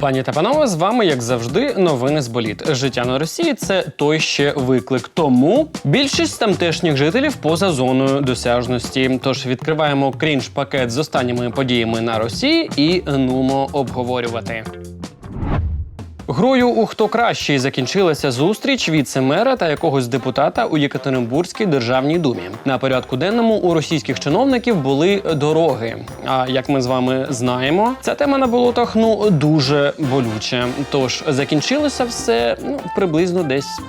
Пані та панове, з вами, як завжди, новини з боліт. Життя на Росії це той ще виклик. Тому більшість тамтешніх жителів поза зоною досяжності. Тож відкриваємо крінж пакет з останніми подіями на Росії і нумо обговорювати. Грою у хто кращий закінчилася зустріч віце-мера та якогось депутата у Єкатеринбурзькій державній думі. На порядку денному у російських чиновників були дороги. А як ми з вами знаємо, ця тема на болотах ну дуже болюча. Тож закінчилося все ну приблизно десь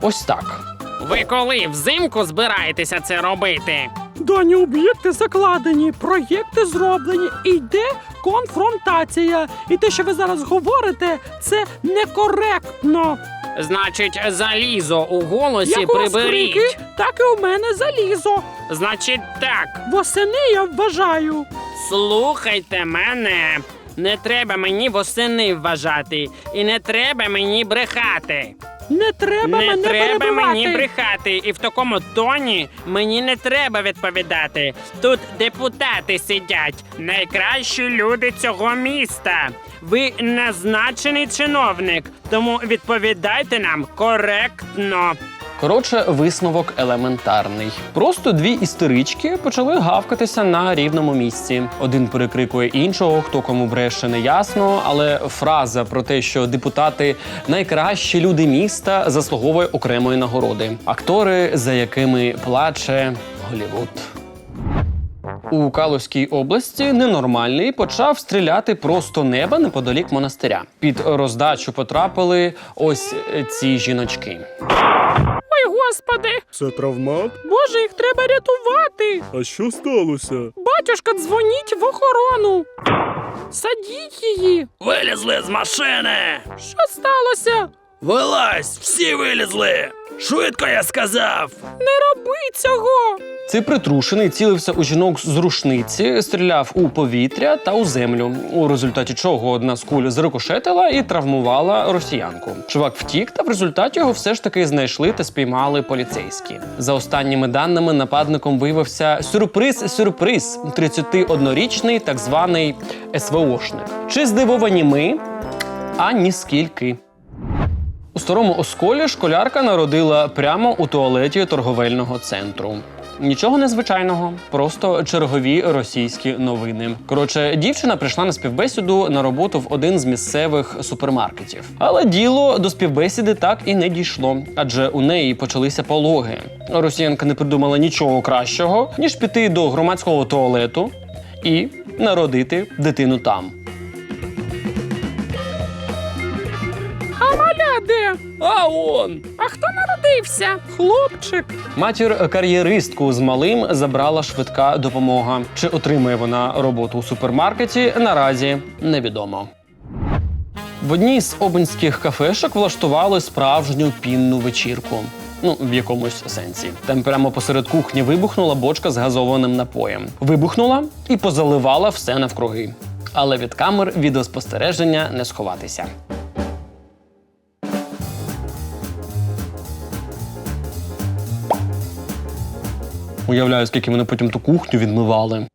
ось так. Ви коли взимку збираєтеся це робити? Дані об'єкти закладені, проєкти зроблені, і йде конфронтація. І те, що ви зараз говорите, це некоректно. Значить, залізо у голосі Як у вас приберіть. крики, так і у мене залізо. Значить, так, Восени я вважаю. слухайте мене. Не треба мені восени вважати, і не треба мені брехати. Не треба не мене треба перебивати. мені брехати, і в такому тоні мені не треба відповідати. Тут депутати сидять, найкращі люди цього міста. Ви назначений чиновник, тому відповідайте нам коректно. Коротше, висновок елементарний. Просто дві істерички почали гавкатися на рівному місці. Один перекрикує іншого, хто кому бреше, не ясно. Але фраза про те, що депутати найкращі люди міста, заслуговує окремої нагороди. Актори, за якими плаче Голівуд. У Калузькій області ненормальний почав стріляти просто неба неподалік монастиря. Під роздачу потрапили ось ці жіночки. Господи, Це травмат? боже, їх треба рятувати. А що сталося? Батюшка, дзвоніть в охорону. Садіть її. Вилізли з машини! Що сталося? Вилазь! Всі вилізли! Швидко я сказав! Не роби цього. Цей притрушений цілився у жінок з рушниці, стріляв у повітря та у землю, у результаті чого одна з куль зрикошетила і травмувала росіянку. Чувак втік, та в результаті його все ж таки знайшли та спіймали поліцейські. За останніми даними, нападником виявився сюрприз-сюрприз 31-річний так званий СВОшник. Чи здивовані ми? А ніскільки. У старому осколі школярка народила прямо у туалеті торговельного центру. Нічого незвичайного, просто чергові російські новини. Коротше, дівчина прийшла на співбесіду на роботу в один з місцевих супермаркетів. Але діло до співбесіди так і не дійшло, адже у неї почалися пологи. Росіянка не придумала нічого кращого, ніж піти до громадського туалету і народити дитину там. А он! А хто народився? Хлопчик. Матір кар'єристку з малим забрала швидка допомога. Чи отримає вона роботу у супермаркеті, наразі невідомо. В одній з обинських кафешок влаштували справжню пінну вечірку. Ну, в якомусь сенсі. Там прямо посеред кухні вибухнула бочка з газованим напоєм. Вибухнула і позаливала все навкруги. Але від камер відеоспостереження не сховатися. Уявляю, скільки вони потім ту кухню відмивали.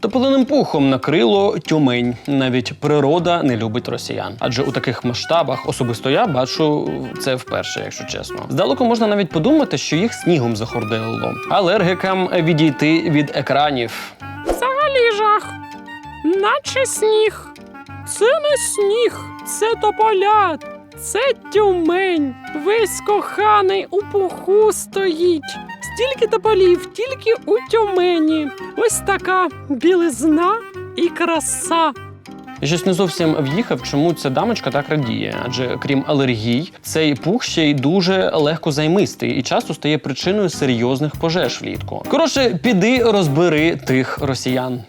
Тополиним пухом накрило тюмень. Навіть природа не любить росіян. Адже у таких масштабах особисто я бачу це вперше, якщо чесно. Здалеку можна навіть подумати, що їх снігом захорделило. Алергикам відійти від екранів. Взагалі жах. Наче сніг. Це не сніг, це тополя. Це тюмень. Весь коханий у пуху стоїть. Стільки тополів, тільки у тюмені. Ось така білизна і краса. Я щось не зовсім в'їхав, чому ця дамочка так радіє. Адже крім алергій, цей пух ще й дуже легко займистий і часто стає причиною серйозних пожеж влітку. Коротше, піди розбери тих росіян.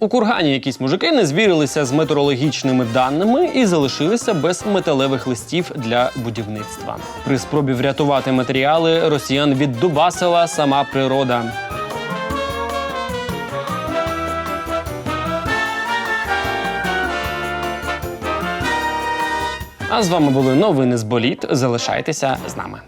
У кургані якісь мужики не звірилися з метеорологічними даними і залишилися без металевих листів для будівництва. При спробі врятувати матеріали росіян віддубасила сама природа. А з вами були новини з боліт. Залишайтеся з нами.